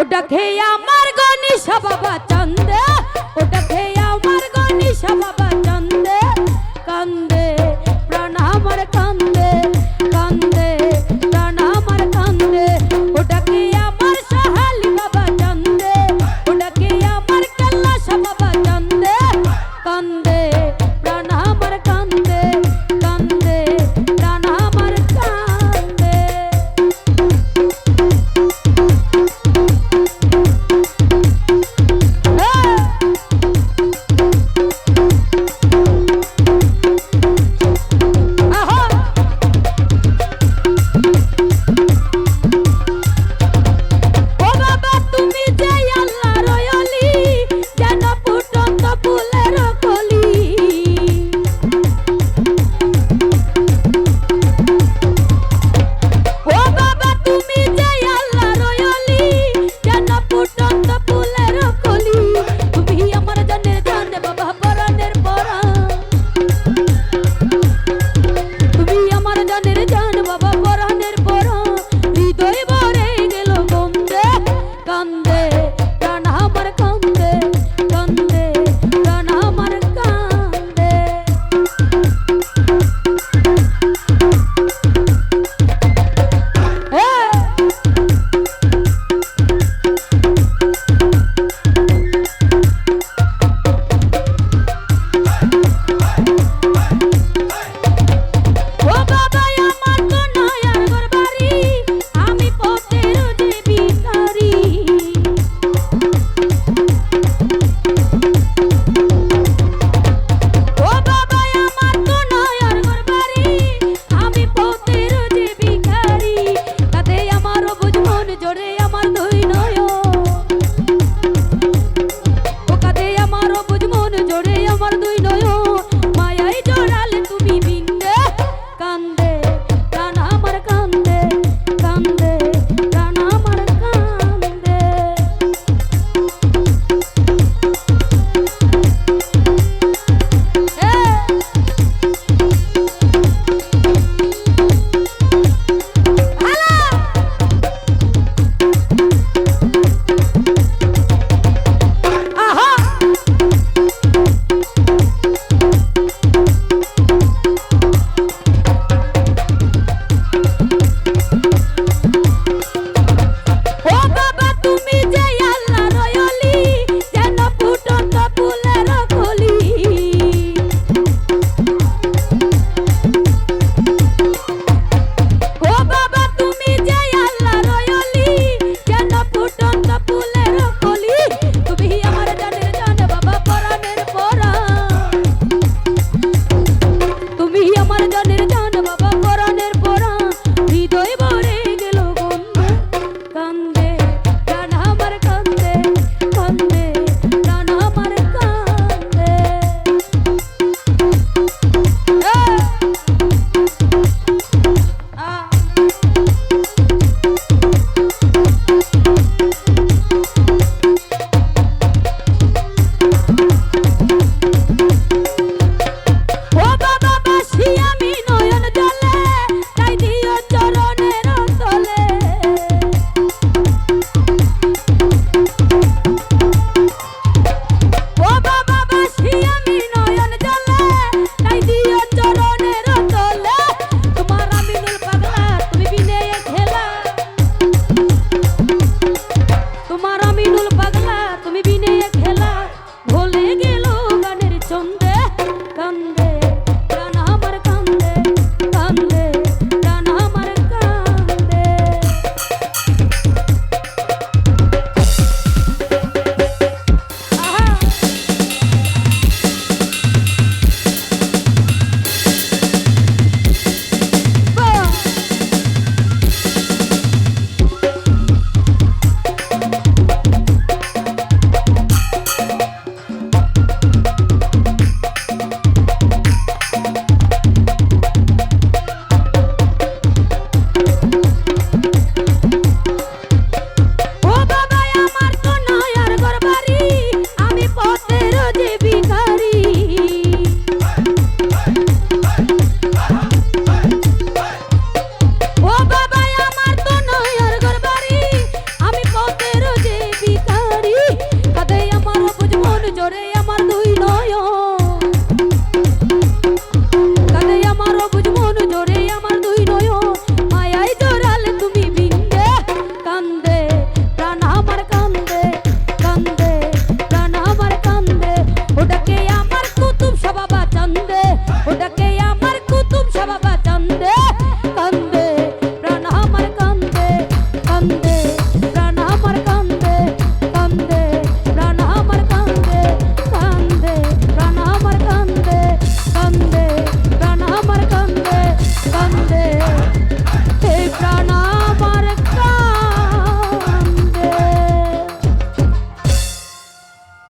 ওটা খেয়ে আমার গনিশা বাবা চন্দে। ওটা খেয়ে আমার গনিশা বাবা চন্দে। কান্দে I wanna come, conquer.